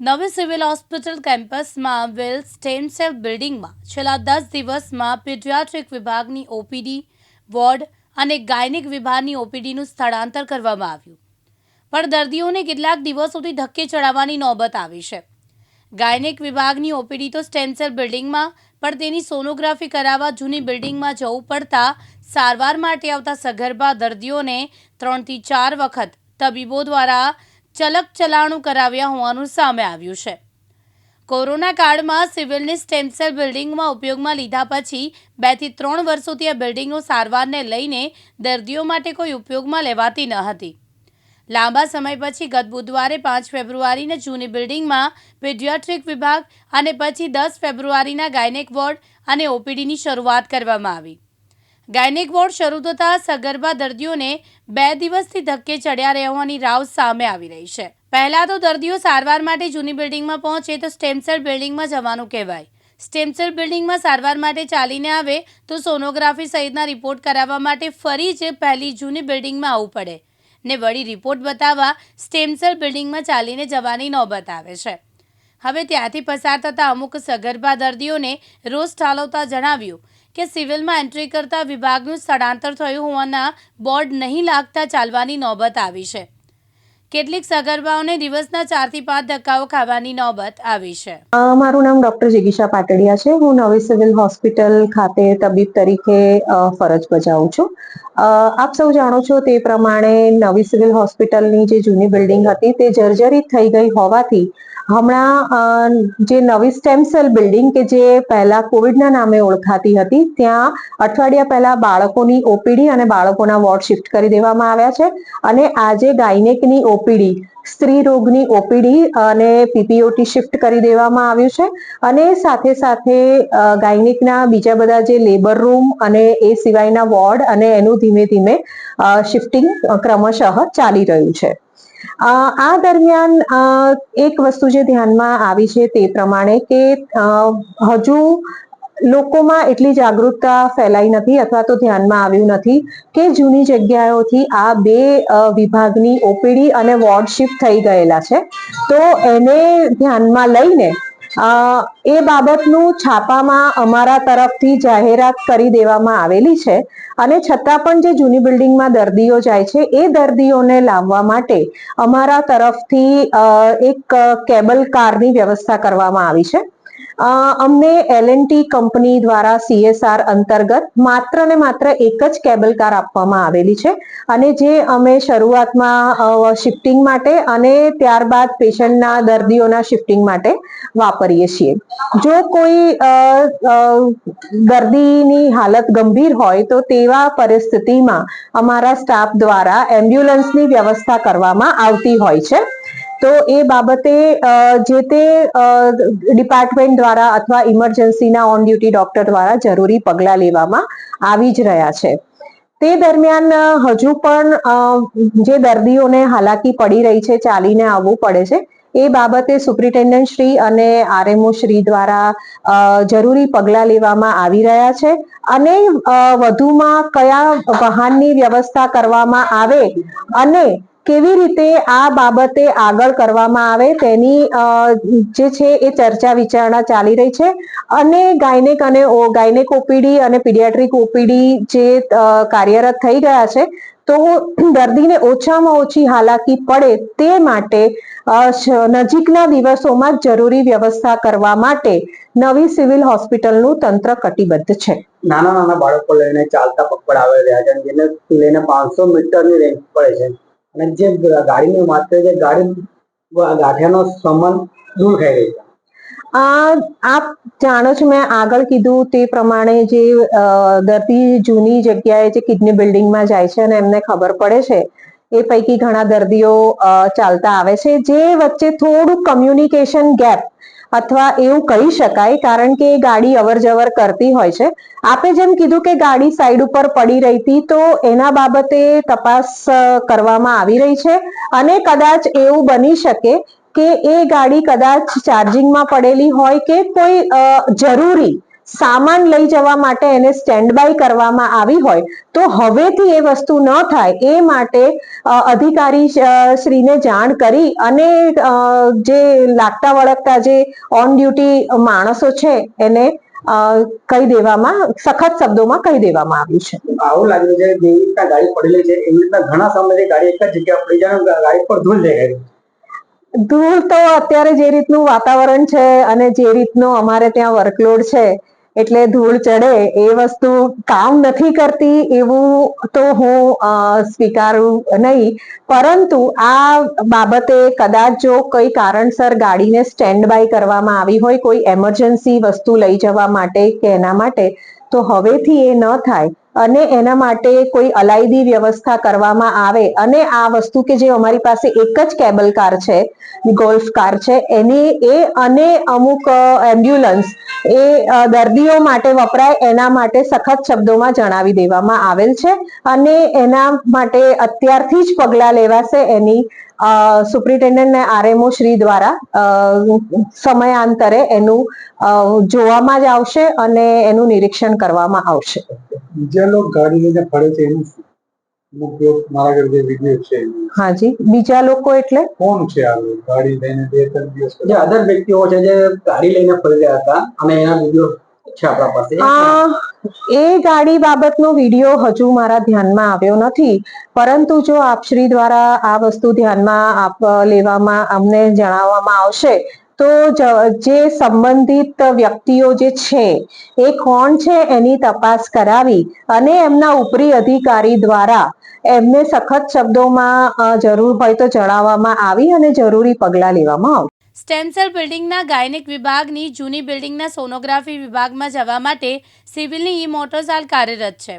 નવી civil hospital કેમ્પસમાં આવેલ સ્ટેમ સેલ બિલ્ડિંગમાં છેલ્લા દસ દિવસમાં પીડિયાટ્રિક વિભાગની ઓપીડી, વોર્ડ અને ગાયનિક વિભાગની ઓપીડીનું સ્થળાંતર કરવામાં આવ્યું. પણ દર્દીઓને કેટલાક દિવસોથી ધક્કે ચડાવવાની નોબત આવી છે. ગાયનિક વિભાગની ઓપીડી તો સ્ટેમ સેલ બિલ્ડિંગમાં, પણ તેની સોનોગ્રાફી કરાવવા જૂની બિલ્ડિંગમાં જવું પડતા સારવાર માટે આવતા સગર્ભા દર્દીઓને ત્રણથી ચાર વખત તબીબો દ્વારા ચલક ચલાણું કરાવ્યા હોવાનું સામે આવ્યું છે. કોરોના કાળમાં સિવિલની સ્ટેમસેલ બિલ્ડિંગમાં ઉપયોગમાં લીધા પછી બેથી ત્રણ વર્ષોથી આ બિલ્ડિંગનું સારવારને લઈને દર્દીઓ માટે કોઈ ઉપયોગમાં લેવાતી ન હતી. લાંબા સમય પછી ગત બુધવારે પાંચ ફેબ્રુઆરીને જૂની બિલ્ડિંગમાં પેડિયાટ્રિક વિભાગ અને પછી દસ ફેબ્રુઆરીના ગાયનેક વોર્ડ અને ઓપીડીની શરૂઆત કરવામાં આવી. ગાયનેક વોર્ડ શરૂ થતાં સગર્ભા દર્દીઓને બે દિવસથી ધક્કે ચડ્યા રહેવાની રાવ સામે આવી રહી છે. પહેલા તો દર્દીઓ સારવાર માટે જૂની બિલ્ડિંગમાં પહોંચે તો સ્ટેમસેલ બિલ્ડિંગમાં જવાનું કહેવાય. સ્ટેમસેલ બિલ્ડિંગમાં સારવાર માટે ચાલીને આવે તો સોનોગ્રાફી સહિતના રિપોર્ટ કરાવવા માટે ફરી જ પહેલી જૂની બિલ્ડિંગમાં આવવું પડે. ને વળી રિપોર્ટ બતાવવા સ્ટેમસેલ બિલ્ડિંગમાં ચાલીને જવાની નોબત આવે છે. હવે ત્યાંથી પસાર થતા અમુક સગર્ભા દર્દીઓને રોષ ઠાલવતા જણાવ્યું કે સિવિલમાં એન્ટ્રી કરતા વિભાગનું સ્થળાંતર થયું હોવાના બોર્ડ નહીં લાગતા ચાલવાની નોબત આવી છે. કેટલીક સગર્ભાઓને દિવસના ચારથી પાંચ ધક્કાઓ ખાવાની નોબત આવી છે. મારું નામ ડોક્ટર જિગીશા પાટડિયા છે. હું નવી સિવિલ હોસ્પિટલ ખાતે તબીબ તરીકે ફરજ બજાવું છું. આપ સૌ જાણો છો તે પ્રમાણે નવી સિવિલ હોસ્પિટલની જે જૂની બિલ્ડિંગ હતી તે જર્જરિત થઈ ગઈ હોવાથી હમણાં જે નવી સ્ટેમ સેલ બિલ્ડિંગ કે જે પહેલા કોવિડના નામે ઓળખાતી હતી, ત્યાં અઠવાડિયા પહેલા બાળકોની ઓપીડી અને બાળકોના વોર્ડ શિફ્ટ કરી દેવામાં આવ્યા છે. અને આજે ગાયનેકની ઓપીડી સ્ત્રી રોગની ઓપીડી અને પીપીઓટી શિફ્ટ કરી દેવામાં આવ્યું છે. અને સાથે સાથે ગાયનિકના બીજા બધા જે લેબર રૂમ અને એ સિવાયના વોર્ડ અને એનું ધીમે ધીમે શિફ્ટિંગ ક્રમશઃ ચાલી રહ્યું છે. આ દરમિયાન એક વસ્તુ જે ધ્યાનમાં આવી છે તે પ્રમાણે કે હજુ લોકોમાં એટલી જાગૃતતા ફેલાઈ નથી અથવા તો ધ્યાનમાં આવ્યું નથી કે જૂની જગ્યાઓથી આ બે વિભાગની ઓપીડી અને વોર્ડ શિફ્ટ થઈ ગયેલા છે. તો એને ધ્યાનમાં લઈને એ બાબતનું છાપામાં અમારા તરફથી જાહેરાત કરી દેવામાં આવેલી છે અને છતાં પણ જે જૂની બિલ્ડિંગમાં દર્દીઓ જાય છે, એ દર્દીઓને લાવવા માટે અમારા તરફથી એક કેબલ કારની વ્યવસ્થા કરવામાં આવી છે. અમને એલએનટી કંપની દ્વારા સીએસઆર અંતર્ગત માત્ર ને માત્ર એક જ કેબલ કાર આપવામાં આવેલી છે અને જે અમે શરૂઆતમાં શિફ્ટિંગ માટે અને ત્યારબાદ પેશન્ટના દર્દીઓના શિફ્ટિંગ માટે વાપરીએ છીએ. જો કોઈ દર્દીની હાલત ગંભીર હોય તો તેવા પરિસ્થિતિમાં અમારા સ્ટાફ દ્વારા એમ્બ્યુલન્સની વ્યવસ્થા કરવામાં આવતી હોય છે. તો એ બાબતે જે તે ડિપાર્ટમેન્ટ દ્વારા અથવા ઇમરજન્સીના ઓન ડ્યુટી ડોક્ટર દ્વારા જરૂરી પગલાં લેવામાં આવી જ રહ્યા છે. તે દરમિયાન હજુ પણ જે દર્દીઓને હાલાકી પડી રહી છે, ચાલીને આવવું પડે છે, એ બાબતે સુપ્રિન્ટેન્ડન્ટ શ્રી અને આરએમઓ શ્રી દ્વારા જરૂરી પગલાં લેવામાં આવી રહ્યા છે. અને વધુમાં કયા વાહનની વ્યવસ્થા કરવામાં આવે અને કેવી રીતે આ બાબતે આગળ કરવામાં આવે તેની જે છે એ ચર્ચા વિચારણા ચાલી રહી છે. અને ગાયનેક અને ગાયનેક ઓપીડી અને પીડિયાટ્રિક ઓપીડી જે કાર્યરત થઈ ગયા છે, તો દર્દીને ઓછામાં ઓછી હાલાકી પડે તે માટે નજીકના દિવસોમાં જરૂરી વ્યવસ્થા કરવા માટે નવી સિવિલ હોસ્પિટલનું તંત્ર કટિબદ્ધ છે. નાના નાના બાળકો લઈને ચાલતા પકડ આવી રહ્યા છે જેને લઈને પાંચસો મીટરની રેન્જ પડે છે. અને જે ગાડીની વાત કરી છે ગાડી ગાંઠિયાનો સંબંધ દૂર થઈ રહી આપ જાણો છો મેં આગળ કીધું તે પ્રમાણે જે દર્દી જૂની જગ્યાએ જે કિડની બિલ્ડિંગમાં જાય છે અને એમને ખબર પડે છે, એ પૈકી ઘણા દર્દીઓ ચાલતા આવે છે, જે વચ્ચે થોડું કમ્યુનિકેશન ગેપ અથવા એવું કહી શકાય, કારણ કે એ ગાડી અવર જવર કરતી હોય છે. આપે જેમ કીધું કે ગાડી સાઈડ ઉપર પડી રહી હતી તો એના બાબતે તપાસ કરવામાં આવી રહી છે. અને કદાચ એવું બની શકે કે એ ગાડી કદાચ ચાર્જિંગમાં પડેલી હોય કે કોઈ જરૂરી સામાન લઈ જવા માટે એને સ્ટેન્ડ બાય કરવામાં આવી હોય તો હવેથી એ વસ્તુ ન થાય એ માટે અધિકારી શ્રીને જાણ કરી અને જે લાગતા વળગતા જે ઓન ડ્યુટી માણસો છે એને કહી દેવામાં સખત શબ્દોમાં કહી દેવામાં આવ્યું છે. આવું લાગ્યું છે જે જેવી રીતના ગાડી પડેલી છે એવી રીતના ઘણા સમયથી ગાડી એક જ જગ્યા પડી જાય ગાડી પર ધૂળ જઈ ગઈ ધૂળ તો અત્યારે જે રીતનું વાતાવરણ છે અને જે રીતનો અમારે ત્યાં વર્કલોડ છે એટલે ધૂળ ચડે એ વસ્તુ કામ નથી કરતી એવું તો હું સ્વીકારું નહીં. પરંતુ આ બાબતે કદાચ જો કોઈ કારણસર ગાડીને સ્ટેન્ડ બાય કરવામાં આવી હોય, કોઈ એમરજન્સી વસ્તુ લઈ જવા માટે કે એના માટે, તો હવેથી એ ન થાય. અને એના માટે કોઈ અલાયદી વ્યવસ્થા કરવામાં આવે. અને આ વસ્તુ કે જે અમારી પાસે એક જ કેબલ કાર છે, ગોલ્ફ કાર છે, એની એ અને અમુક એમ્બ્યુલન્સ એ દર્દીઓ માટે વપરાય, એના માટે સખત શબ્દોમાં જણાવી દેવામાં આવેલ છે. અને એના માટે અત્યારથી જ પગલાં લેવાશે એની સુપ્રિન્ટેન્ડન્ટ ને આરએમઓ શ્રી દ્વારા સમયાંતરે એનું જોવામાં જ આવશે અને એનું નિરીક્ષણ કરવામાં આવશે. બીજા લોકો ગાડી લઈને ફરે છે એનું શું? ઉપયોગ મારા ઘરે જે વીડિયો છે. હાજી બીજા લોકો એટલે? કોણ છે આ ગાડી લઈને બે ત્રણ દિવસ જે અધર વ્યક્તિઓ છે જે ગાડી લઈને ફરી રહ્યા હતા અને એના વીડિયો છે આપણા પાસે. એ ગાડી બાબતનો વીડિયો હજુ મારા ધ્યાનમાં આવ્યો નથી. પરંતુ જો આપશ્રી દ્વારા આ વસ્તુ ધ્યાનમાં આપ લેવામાં અમને જણાવવામાં આવશે તો જ- સંબંધિત વ્યક્તિઓ જે છે, એ કોણ છે એની તપાસ કરાવી અને એમના ઉપરી અધિકારી દ્વારા એમને સખત શબ્દોમાં જરૂર હોય તો જણાવવામાં આવી અને જરૂરી પગલાં લેવામાં આવશે. સ્ટેમસેલ બિલ્ડિંગના ગાયનિક વિભાગની જૂની બિલ્ડિંગના સોનોગ્રાફી વિભાગમાં જવા માટે સિવિલની ઈ મોટર્સ હાલ કાર્યરત છે.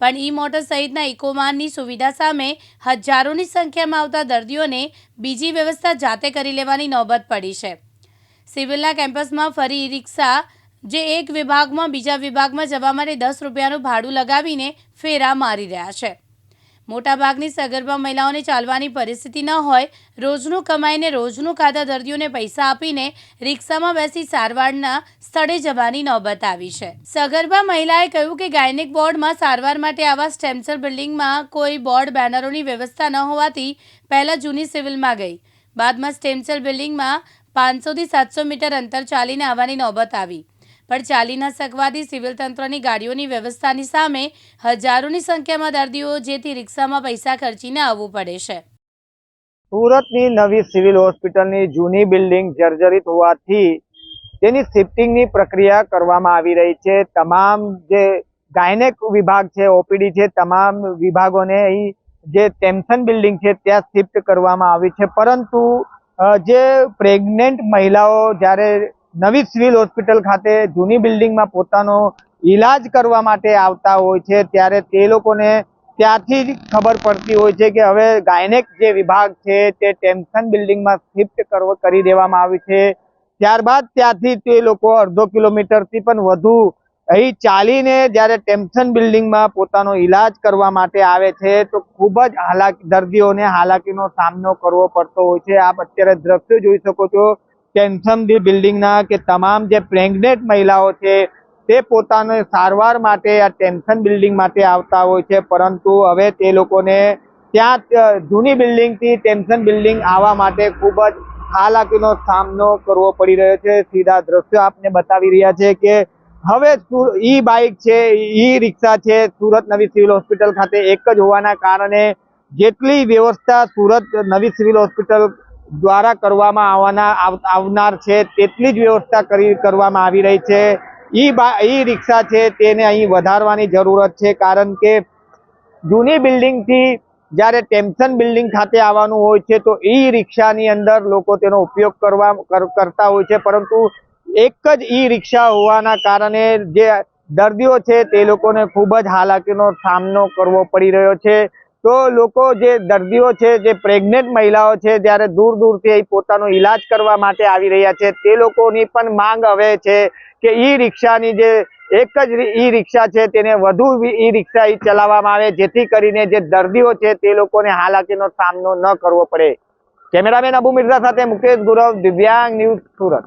પણ ઈ મોટર સહિતના ઇકોમાનની સુવિધા સામે હજારોની સંખ્યામાં આવતા દર્દીઓને બીજી વ્યવસ્થા જાતે કરી લેવાની નોબત પડી છે. સિવિલના કેમ્પસમાં ફરી રિક્ષા જે એક વિભાગમાં બીજા વિભાગમાં જવા માટે દસ રૂપિયાનું ભાડું લગાવીને ફેરા મારી રહ્યા છે. મોટાભાગની સગર્ભા મહિલાઓને ચાલવાની પરિસ્થિતિ ન હોય, રોજનું કમાઈને રોજનું ખાતા દર્દીઓને પૈસા આપીને રિક્ષામાં બેસી સારવારના સ્થળે જવાની નોબત આવી છે. સગર્ભા મહિલાએ કહ્યું કે ગાયનિક બોર્ડમાં સારવાર માટે આવા સ્ટેમ્સર બિલ્ડિંગમાં કોઈ બોર્ડ બેનરોની વ્યવસ્થા ન હોવાથી પહેલાં જૂની સિવિલમાં ગઈ. બાદમાં સ્ટેમ્સર બિલ્ડિંગમાં પાંચસોથી સાતસો મીટર અંતર ચાલીને આવવાની નોબત આવી. પણ ચાલી ન શકવાથી સિવિલ તંત્રની ગાડીઓની વ્યવસ્થાની સામે હજારોની સંખ્યામાં દર્દીઓ જેથી રિક્ષામાં પૈસા ખર્ચીને આવવું પડે છે. સુરતની નવી સિવિલ હોસ્પિટલની જૂની બિલ્ડિંગ જર્જરિત હોવાથી તેની શિફ્ટિંગની પ્રક્રિયા કરવામાં આવી રહી છે. તમામ જે ગાયનેક વિભાગ છે, ઓપીડી છે, તમામ વિભાગોને અહીં જે ટેમ્સન બિલ્ડિંગ છે, ત્યાં શિફ્ટ કરવામાં આવી છે. પરંતુ જે પ્રેગ્નેન્ટ મહિલાઓ જ્યારે નવી સિવિલ હોસ્પિટલ ખાતે જૂની બિલ્ડિંગમાં પોતાનો ઈલાજ કરવા માટે આવતા હોય છે, ત્યારે તે લોકોને ત્યાંથી જ ખબર પડતી હોય છે કે હવે ગાયનેક જે વિભાગ છે તે ટેમ્સન બિલ્ડિંગમાં શિફ્ટ કરવો, કરી દેવામાં આવ્યું છે. ત્યારબાદ ત્યાંથી તે લોકો અડધો કિલોમીટરથી પણ વધુ અહીં ચાલીને જ્યારે ટેમ્સન બિલ્ડિંગમાં પોતાનો ઈલાજ કરવા માટે આવે છે, તો ખૂબ જ હાલાકી દર્દીઓને હાલાકીનો સામનો કરવો પડતો હોય છે. આપ અત્યારે દ્રશ્યો જોઈ શકો છો ટેન્શન બિલ્ડિંગના કે તમામ જે પ્રેગ્નેન્ટ મહિલાઓ છે, તે પોતાને સારવાર માટે આ ટેમ્પસન બિલ્ડિંગ માટે આવતા હોય છે. પરંતુ હવે તે લોકોને ત્યાં જૂની બિલ્ડિંગથી ટેમ્પસન બિલ્ડિંગ આવવા માટે ખૂબ જ હાલાકીનો સામનો કરવો પડી રહ્યો છે. સીધા દ્રશ્યો આપને બતાવી રહ્યા છે કે હવે ઈ બાઇક છે, ઈ રિક્ષા છે, સુરત નવી સિવિલ હોસ્પિટલ ખાતે એક જ હોવાના કારણે જેટલી વ્યવસ્થા સુરત નવી સિવિલ હોસ્પિટલ દ્વારા કરવામાં આવવાના આવનાર છે, તેટલી જ વ્યવસ્થા કરી, કરવામાં આવી રહી છે. ઈ ઈ રિક્ષા છે, તેને અહીં વધારવાની જરૂરત છે, કારણ કે જૂની બિલ્ડિંગથી જ્યારે ટેમ્સન બિલ્ડિંગ ખાતે આવવાનું હોય છે, તો ઈ રિક્ષાની અંદર લોકો તેનો ઉપયોગ કરવા, કર- કરતા હોય છે, પરંતુ એક જ ઈ રિક્ષા હોવાના કારણે જે દર્દીઓ છે તે લોકોને ખૂબ જ હાલાકીનો સામનો કરવો પડી રહ્યો છે. તો લોકો જે દર્દીઓ છે, જે પ્રેગ્નેન્ટ મહિલાઓ છે, જ્યારે દૂર દૂરથી પોતાનો ઈલાજ કરવા માટે આવી રહ્યા છે, તે લોકોની પણ માંગ હવે છે કે ઈ રિક્ષાની જે એક જ ઈ રિક્ષા છે તેને વધુ ઈ રિક્ષા ચલાવવામાં આવે, જેથી કરીને જે દર્દીઓ છે તે લોકોને હાલાકીનો સામનો ન કરવો પડે. કેમેરામેન અબુ મિર્ઝા સાથે મુકેશ ગુરવ, દિવ્યાંગ ન્યૂઝ સુરત.